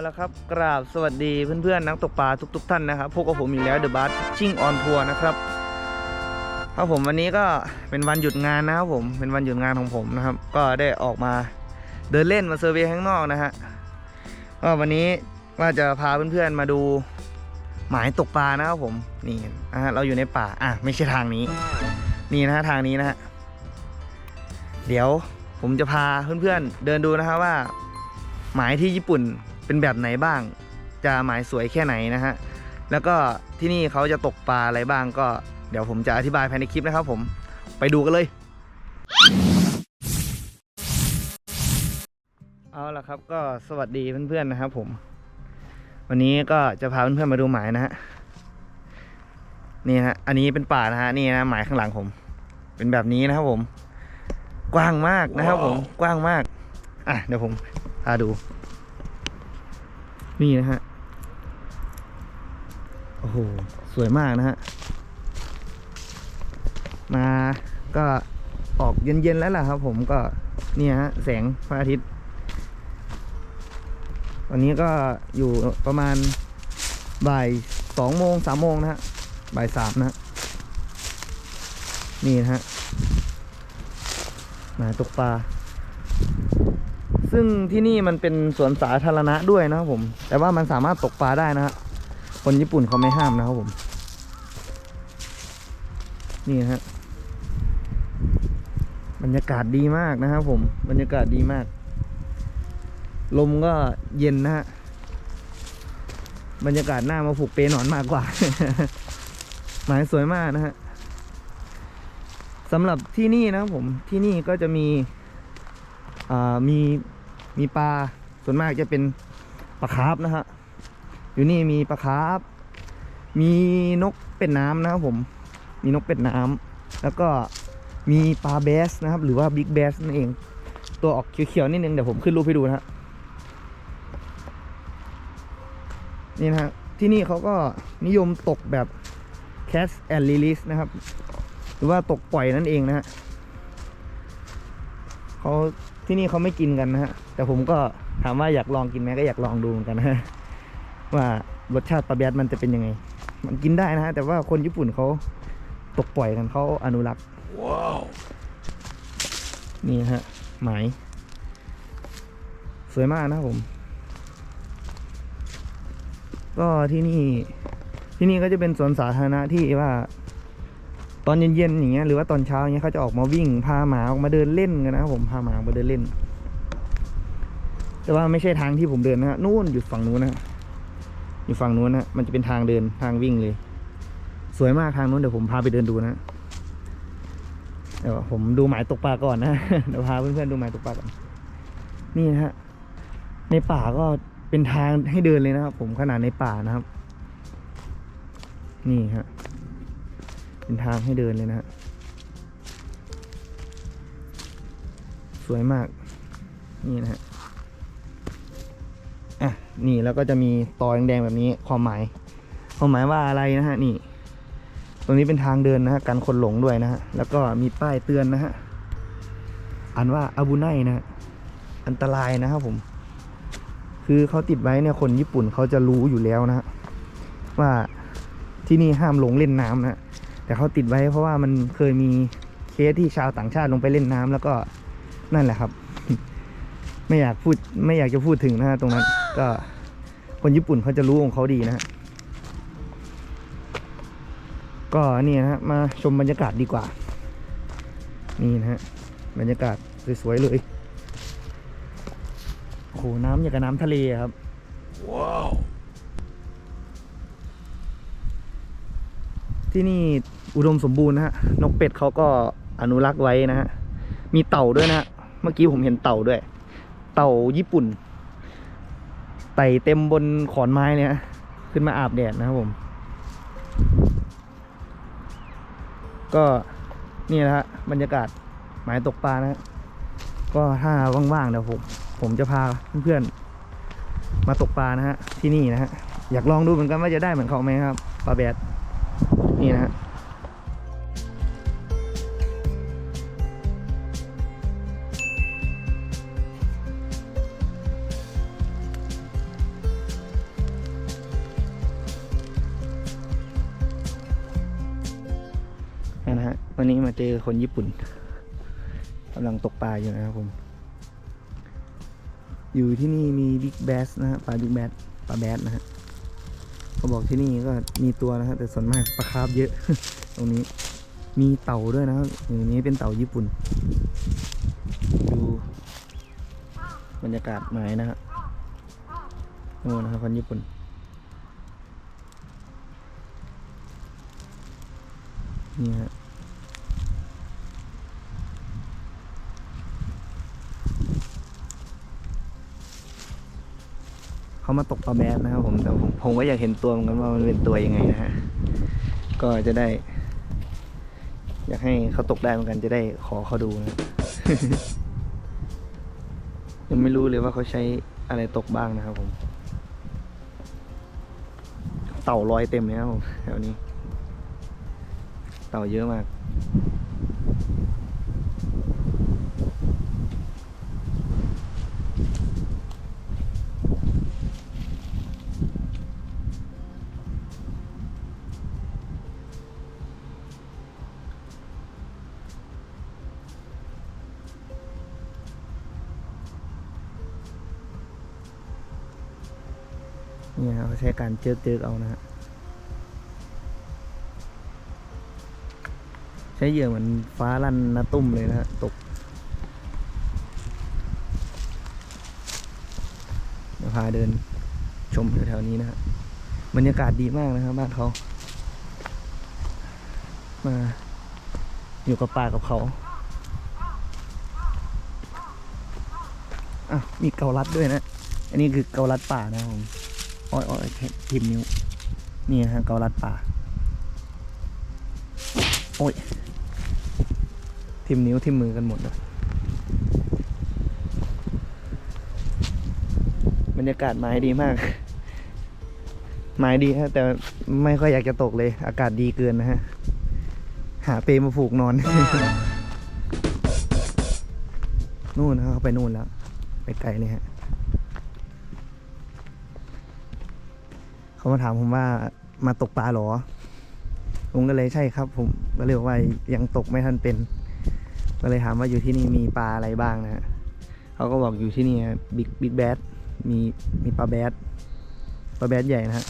เอาละครับ กราบสวัสดีเพื่อนๆนักตกปลาทุก ๆ ท่านนะครับพบกับผมอีกแล้ว The Bass Fishing on Tour นะครับครับผมวันนี้ก็เป็นวันหยุดงานนะครับผมเป็นวันหยุดงานของผมนะครับ ก็ได้ออกมาเดินเล่นมาเซอร์เวยข้างนอกนะฮะก็วันนี้ว่าจะพาเพื่อนๆมาดูหมายตกปลานะครับผมนี่นะฮะเราอยู่ในป่าอะไม่ใช่ทางนี้ นี่นะฮะทางนี้นะฮะเดี๋ยวผมจะพาเพื่อนๆเดินดูนะครับว่าหมายที่ญี่ปุ่น เป็นแบบไหนบ้าง จะหมายสวยแค่ไหนนะฮะ แล้วก็ที่นี่เขาจะตกปลาอะไรบ้างก็เดี๋ยวผมจะอธิบายภายในคลิปนะครับผมไปดูกันเลย เอาละครับก็สวัสดีเพื่อนๆนะครับผม วันนี้ก็จะพาเพื่อนๆมาดูหมายนะฮะนี่ฮะอันนี้เป็นป่านะฮะนี่นะหมายข้างหลังผม เป็นแบบนี้นะครับผม กว้างมากนะครับผมกว้างมาก อะเดี๋ยวผมพาดู นี่นะฮะ โอ้โห สวยมากนะฮะ มาก็ออกเย็นๆแล้วล่ะครับผมก็เนี่ยฮะ แสงพระอาทิตย์วันนี้ก็อยู่ประมาณบ่ายสองโมงสามโมงนะฮะ บ่ายสามนะฮะนี่นะฮะหมายตกปลา ซึ่งที่นี่มันเป็นสวนสาธารณะด้วยนะครับผม แต่ว่ามันสามารถตกปลาได้นะฮะคนญี่ปุ่นเขาไม่ห้ามนะครับผม นี่นะฮะบรรยากาศดีมากนะครับผม บรรยากาศดีมาก ลมก็เย็นนะฮะบรรยากาศหน้ามาผูกเปหนอนมากกว่า หมายสวยมากนะฮะสำหรับที่นี่นะครับผมที่นี่ก็จะมีอ่ามี มีปลาส่วนมากจะเป็นปลาคาร์ฟนะฮะอยู่นี่มีปลาคาร์ฟมีนกเป็ดน้ำนะครับผมมีนกเป็ดน้ำแล้วก็มีปลาแบสนะครับ หรือว่าบิ๊กแบสนั่นเอง ตัวออกเขียวๆนิดนึงเดี๋ยวผมขึ้นรูปให้ดูนะฮะนี่นะฮะที่นี่เขาก็นิยมตกแบบ catch and release นะครับ หรือว่าตกปล่อยนั่นเองนะฮะเขา ที่นี่เขาไม่กินกันนะฮะ แต่ผมก็ถามว่าอยากลองกินไหมก็อยากลองดูเหมือนกันนะฮะว่ารสชาติปลาแบดมันจะเป็นยังไง มันกินได้นะฮะ แต่ว่าคนญี่ปุ่นเขาตกปล่อยกันเขาอนุรักษ์นี่นะฮะหมายสวยมากนะครับผม ก็ที่นี่ที่นี่ก็จะเป็นสวนสาธารณะที่ว่า ตอนเย็นๆอย่างเงี้ยหรือว่าตอนเช้าอย่างเงี้ยเขาจะออกมาวิ่งพาหมาออกมาเดินเล่นกันนะครับผมพาหมาออกมาเดินเล่น แต่ว่าไม่ใช่ทางที่ผมเดินนะฮะนู่นอยู่ฝั่งนู้นนะอยู่ฝั่งนู้นนะมันจะเป็นทางเดินทางวิ่งเลย สวยมากทางนู้นเดี๋ยวผมพาไปเดินดูนะเดี๋ยวผมดูหมายตกปลาก่อนนะเดี๋ยวพาเพื่อนๆดูหมายตกปลาก่อนนี่นะฮะในป่าก็เป็นทางให้เดินเลยนะครับ ผมขนาดในป่านะครับ นี่ฮะ เป็นทางให้เดินเลยนะฮะสวยมาก นี่นะฮะอะนี่แล้วก็จะมีตอแดงๆแบบนี้ความหมายความหมายว่าอะไรนะฮะนี่ ตรงนี้เป็นทางเดินนะฮะกันคนหลงด้วยนะฮะแล้วก็มีป้ายเตือนนะฮะอ่านว่าอาบุไนนะ อันตรายนะครับผม คือเขาติดไว้เนี่ยคนญี่ปุ่นเขาจะรู้อยู่แล้วนะฮะว่าที่นี่ห้ามลงเล่นน้ำนะ แต่เขาติดไว้เพราะว่ามันเคยมีเคสที่ชาวต่างชาติลงไปเล่นน้ำแล้วก็นั่นแหละครับ ไม่อยากพูดไม่อยากจะพูดถึงนะฮะตรงนั้น ก็คนญี่ปุ่นเขาจะรู้ของเขาดีนะฮะก็นี่นะฮะมาชมบรรยากาศดีกว่า นี่นะฮะบรรยากาศสวยๆเลยโอ้โหน้ำอย่างกับน้ำทะเลอะครับที่นี่ อุดมสมบูรณ์นะฮะ นกเป็ดเขาก็อนุรักษ์ไว้นะฮะ มีเต่าด้วยนะฮะเมื่อกี้ผมเห็นเต่าด้วย เต่าญี่ปุ่น ไต่เต็มบนขอนไม้เลยฮะขึ้นมาอาบแดดนะครับผม ก็นี่นะฮะบรรยากาศหมายตกปลานะก็ถ้าว่างๆเดี๋ยวผมผมจะพาเพื่อนๆมาตกปลานะฮะที่นี่นะฮะอยากลองดูเหมือนกันว่าจะได้เหมือนเขาไหมครับปลาแบดนี่นะฮะ เจอคนญี่ปุ่นกำลังตกปลาอยู่นะครับผม อยู่ที่นี่มีบิ๊กแบสนะฮะปลาบิ๊กแบสปลาแบสนะฮะเขาบอกที่นี่ก็มีตัวนะฮะแต่ส่วนมากปลาคาร์ฟเยอะ ตรงนี้มีเต่าด้วยนะครับอย่างนี้เป็นเต่าญี่ปุ่น ดูบรรยากาศไม้นะฮะโอ้นะครับคนญี่ปุ่นนี่ฮะ เขามาตกปลาแบดนะครับผมแต่ผมผมก็อยากเห็นตัวเหมือนกันว่ามันเป็นตัวยังไงนะฮะก็จะได้ อยากให้เขาตกได้เหมือนกันจะได้ขอเขาดูนะยังไม่รู้เลยว่าเขาใช้อะไรตกบ้างนะครับผม เต่าลอยเต็มเลยครับผมแถวนี้ เต่าเยอะมาก เนี่ยเขาใช้การเจิกเจิกเอานะฮะใช้เหยื่อเหมือนฟ้าลั่นนาตุ้มเลยนะฮะตกเดี๋ยวพาเดินชมแถวนี้นะฮะบรรยากาศดีมากนะครับบ้านเขา มาอยู่กับป่ากับเขาอะมีเกาลัดด้วยนะ อันนี้คือเกาลัดป่านะผม อ้อยอ้อยทิมนิ้ว นี่นะฮะเกาลัดป่า โอ้ย ทิมนิ้วทิมมือกันหมดเลยบรรยากาศไม้ดีมาก ไม้ดีฮะแต่ไม่ค่อยอยากจะตกเลย อากาศดีเกินนะฮะ หาเปรมาผูกนอน นู่นนะเขาไปนู่นแล้ว ไปไกลเลยฮะ เขามาถามผมว่ามาตกปลาหรอ ผมก็เลยใช่ครับ ผมก็เลยบอกว่ายังตกไม่ทันเป็น ก็เลยถามว่าอยู่ที่นี่มีปลาอะไรบ้างนะฮะเขาก็บอกอยู่ที่นี่บิ๊กบิ๊กแบดมีมีปลาแบดปลาแบดใหญ่นะฮะ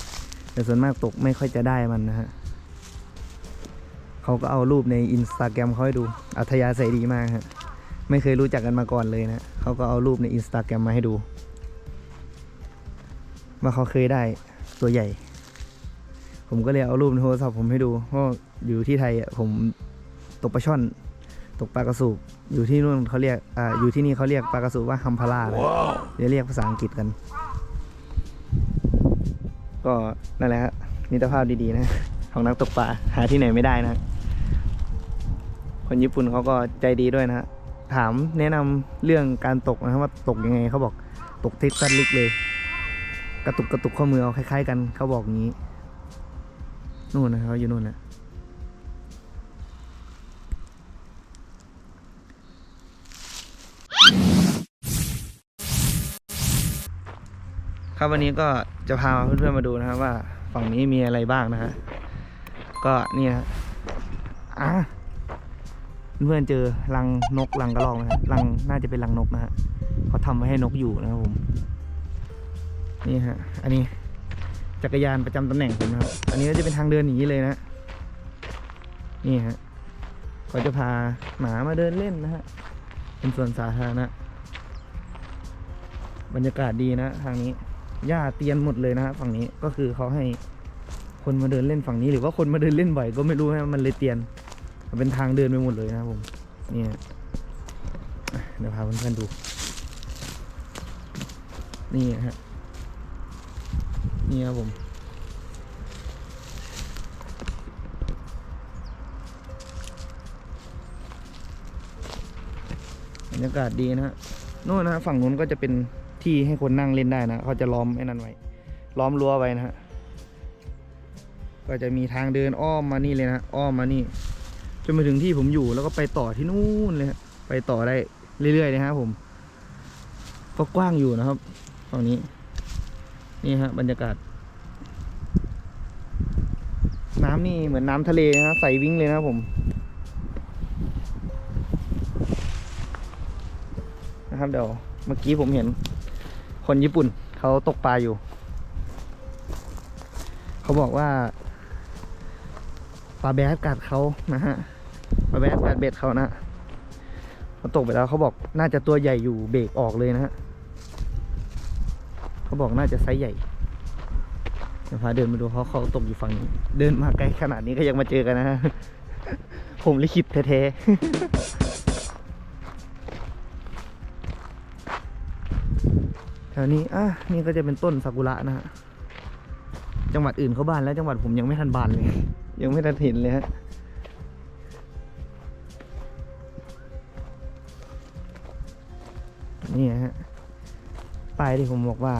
แต่ส่วนมากตกไม่ค่อยจะได้มันนะฮะเขาก็เอารูปในอินสตาแกรมเขาให้ดู อัธยาศัยดีมากฮะไม่เคยรู้จักกันมาก่อนเลยนะเขาก็เอารูปในอินสตาแกรมมาให้ดู ว่าเขาเคยได้ ตัวใหญ่ ผมก็เลยเอารูปในโทรศัพท์ผมให้ดูเพราะอยู่ที่ไทยอะผมตกปลาช่อน ตกปลากระสูบอยู่ที่นู่นเขาเรียกอ่าอยู่ที่นี่เขาเรียกปลากระสูบว่าฮัมพารานะเดี๋ยวเรียกภาษาอังกฤษกัน ก็นั่นแหละฮะมิตรภาพดีๆนะของนักตกปลาหาที่ไหนไม่ได้นะ คนญี่ปุ่นเขาก็ใจดีด้วยนะฮะถามแนะนำเรื่องการตกนะครับว่าตกยังไงเขาบอกตกเท็กซัสลิกเลย กระตุกกระตุกข้อมือเอาคล้ายๆกันเขาบอกงี้ นู่นนะเขาอยู่นู่นนะครับวันนี้ก็จะพาเพื่อนๆมาดูนะครับว่าฝั่งนี้มีอะไรบ้างนะฮะก็นี่ฮะอะเพื่อนเจอรังนกรังกระรอกนะฮะรังน่าจะเป็นรังนกนะฮะเขาทำไว้ให้นกอยู่นะครับผม นี่ฮะ อันนี้จักรยานประจำตำแหน่งผมนะครับ อันนี้ก็จะเป็นทางเดินอย่างนี้เลยนะ นี่ฮะก็จะพาหมามาเดินเล่นนะฮะ เป็นส่วนสาธารณะ บรรยากาศดีนะ ทางนี้ หญ้าเตียนหมดเลยนะฮะฝั่งนี้ ก็คือเขาให้คนมาเดินเล่นฝั่งนี้ หรือว่าคนมาเดินเล่นบ่อยก็ไม่รู้นะมันเลยเตียน มันเป็นทางเดินไปหมดเลยนะผม นี่ฮะเดี๋ยวพาเพื่อนๆดู นี่ฮะ นี่ครับผม บรรยากาศดีนะฮะนู่นนะฮะฝั่งนู้นก็จะเป็นที่ให้คนนั่งเล่นได้นะเขาจะล้อมไอ้นั่นไว้ ล้อมรั้วไว้นะฮะ ก็จะมีทางเดินอ้อมมานี่เลยนะฮะอ้อมมานี่จนมาถึงที่ผมอยู่แล้วก็ไปต่อที่นู่นเลยฮะไปต่อได้เรื่อยๆเลยฮะผม ก็กว้างอยู่นะครับฝั่งนี้ นี่ฮะบรรยากาศ น้ำนี่เหมือนน้ำทะเลนะใสวิ่งเลยนะผมนะครับเดี๋ยวเมื่อกี้ผมเห็น คนญี่ปุ่นเขาตกปลาอยู่ เขาบอกว่าปลาแบดกัดเขานะฮะปลาแบดกัดเบ็ดเขานะเขาตกไปแล้วเขาบอกน่าจะตัวใหญ่อยู่เบรกออกเลยนะฮะ เขาบอกน่าจะไซส์ใหญ่เดี๋ยวพาเดินมาดูเขาเขาตกอยู่ฝั่งนี้ เดินมาไกลขนาดนี้ก็ยังมาเจอกันนะฮะผมลิขิตแท้ๆแถวนี้อะนี่ก็จะเป็นต้นซากุระนะฮะจังหวัดอื่นเขาบานแล้วจังหวัดผมยังไม่ทันบานเลย ยังไม่ทันเห็นเลยฮะนี่ฮะ ป้ายที่ผมบอกว่า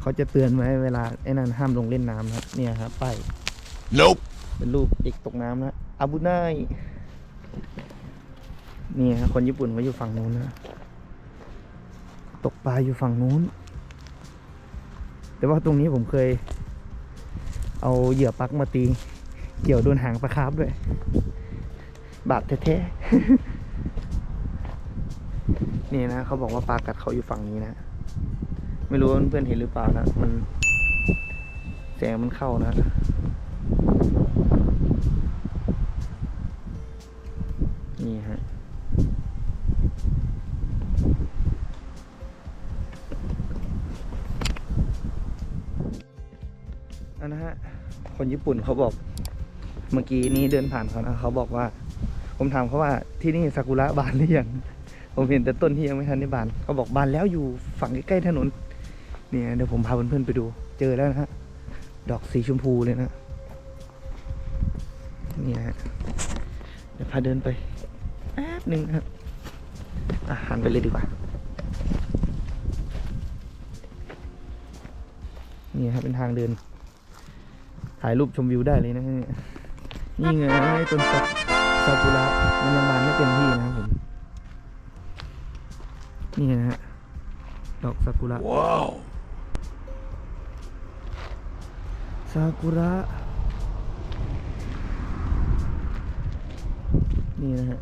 เขาจะเตือนไว้เวลาไอ้นั่นห้ามลงเล่นน้ำนะครับ เนี่ยครับป้าย Nope. เป็นรูปเด็กตกน้ำนะอาบุไนนี่ฮะคนญี่ปุ่นเขาอยู่ฝั่งนู้นนะ ตกปลาอยู่ฝั่งนู้น แต่ว่าตรงนี้ผมเคย เอาเหยื่อปลักมาตี เกี่ยวโดนหางปลาคาร์ฟด้วย บาปแท้ๆ นี่นะเขาบอกว่าปลากัดเขาอยู่ฝั่งนี้นะ ไม่รู้เพื่อนเห็นหรือเปล่านะมันแสงมันเข้านะนี่ฮะอันนะฮะ คนญี่ปุ่นเขาบอก เมื่อกี้นี้เดินผ่านเขานะเขาบอกว่า ผมถามเขาว่าที่นี่ซากุระบานหรือยัง ผมเห็นแต่ต้นที่ยังไม่ทันได้บานเขาบอกบานแล้วอยู่ฝั่งใกล้ๆถนน เนี่ยเดี๋ยวผมพาเพื่อนๆไปดู เจอแล้วนะฮะ ดอกสีชมพูเลยนะนี่นะฮะเดี๋ยวพาเดินไปแป๊บหนึ่งครับอะหันไปเลยดีกว่า นี่ครับเป็นทางเดิน ถ่ายรูปชมวิวได้เลยนะนี่นี่ไงต้นซาซากุระมันยังบานไม่เต็มที่นะครับผม นี่นะฮะ ดอกซากุระ Wow. ซากุระ นี่นะฮะ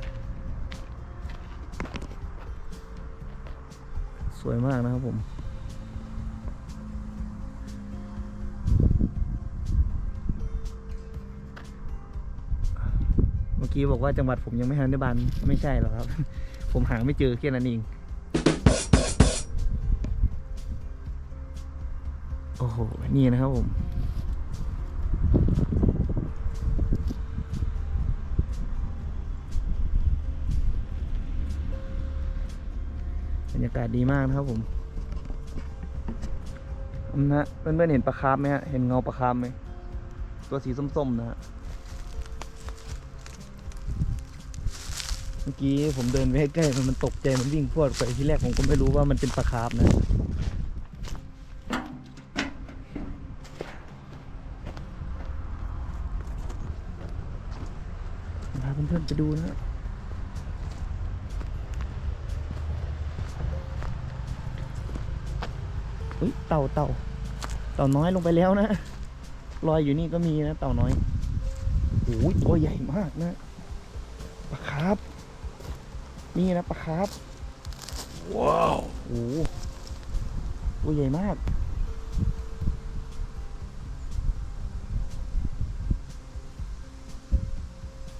สวยมากนะครับผมเมื่อกี้บอกว่าจังหวัดผมยังไม่ทันได้บานไม่ใช่หรอกครับ ผมหาไม่เจอแค่นั้นเอง อ้โห นี่นะครับผม บรรยากาศดีมากนะครับผมนะเพื่อนๆเห็นปลาคาร์ฟไหมฮะ เห็นเงาปลาคาร์ฟไหม ตัวสีส้มๆนะฮะ เมื่อกี้ผมเดินไปใกล้มันมันตกใจมันวิ่งพรวดไปที่แรกผมก็ไม่รู้ว่ามันเป็นปลาคาร์ฟนะ เพื่อนๆไปดูนะอุ้ยเต่าเต่าเต่าน้อยลงไปแล้วนะลอยอยู่นี่ก็มีนะเต่าน้อยโอ้ยตัวใหญ่มากนะปลาคาร์ฟนี่นะปลาคาร์ฟ Wow. โอ้โหตัวใหญ่มาก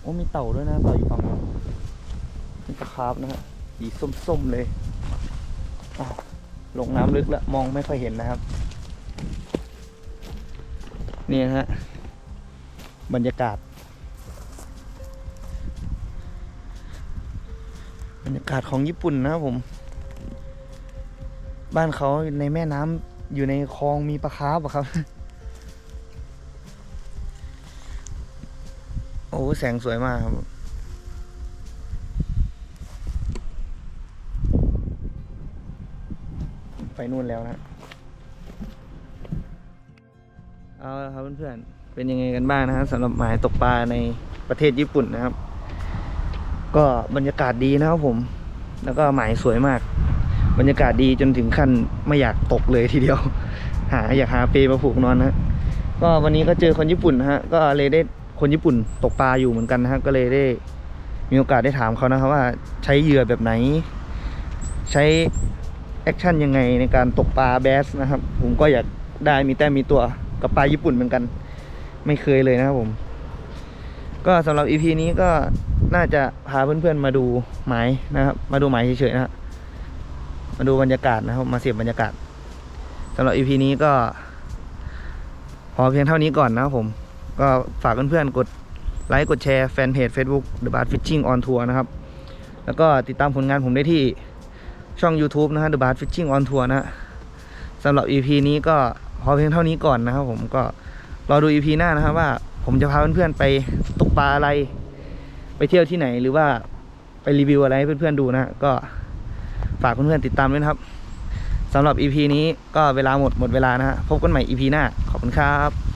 โอ้มีเต่าด้วยนะเต่าอยู่ฝั่งนู้นนี่ปลาคาร์ฟนะฮะสีส้มๆเลยลงน้ำลึกแล้วมองไม่ค่อยเห็นนะครับ นี่ฮะบรรยากาศ บรรยากาศของญี่ปุ่นนะครับผม บ้านเขาในแม่น้ำอยู่ในคลองมีปลาคาร์ฟอะครับ โอ้แสงสวยมากครับไปนู่นแล้วนะเอาละครับเพื่อนๆเป็นยังไงกันบ้างนะครับสำหรับหมายตกปลาในประเทศญี่ปุ่นนะครับ ก็บรรยากาศดีนะครับผม แล้วก็หมายสวยมาก บรรยากาศดีจนถึงขั้นไม่อยากตกเลยทีเดียว หาอยากหาเปมาผูกนอนนะฮะก็วันนี้ก็เจอคนญี่ปุ่นนะฮะก็เลยได้ คนญี่ปุ่นตกปลาอยู่เหมือนกันนะฮะก็เลยได้มีโอกาสได้ถามเขานะครับว่าใช้เหยื่อแบบไหน ใช้แอคชั่นยังไงในการตกปลาแบสนะครับ ผมก็อยากได้มีแต้มมีตัวกับปลาญี่ปุ่นเหมือนกัน ไม่เคยเลยนะครับผม ก็สำหรับ EP นี้ก็น่าจะพาเพื่อนๆมาดูหมายนะครับ มาดูหมายเฉยๆนะมาดูบรรยากาศนะครับ มาเสียบบรรยากาศสำหรับ EP นี้ก็ พอเพียงเท่านี้ก่อนนะครับผม ก็ฝากเพื่อนๆกดไลค์กดแชร์แฟนเพจ Facebook The Bar Fishing on Tour นะครับ แล้วก็ติดตามผลงานผมได้ที่ช่อง YouTube นะฮะ The Bar Fishing on Tour นะฮะสำหรับ EP นี้ก็พอเพียงเท่านี้ก่อนนะครับผมก็รอดู EP หน้านะครับว่าผมจะพาเพื่อนๆไปตกปลาอะไร ไปเที่ยวที่ไหนหรือว่าไปรีวิวอะไรให้เพื่อนๆดูนะฮะก็ฝากเพื่อนๆติดตามด้วยนะครับสำหรับ EP นี้ก็เวลาหมดหมดเวลานะฮะพบกันใหม่ EP หน้าขอบคุณครับ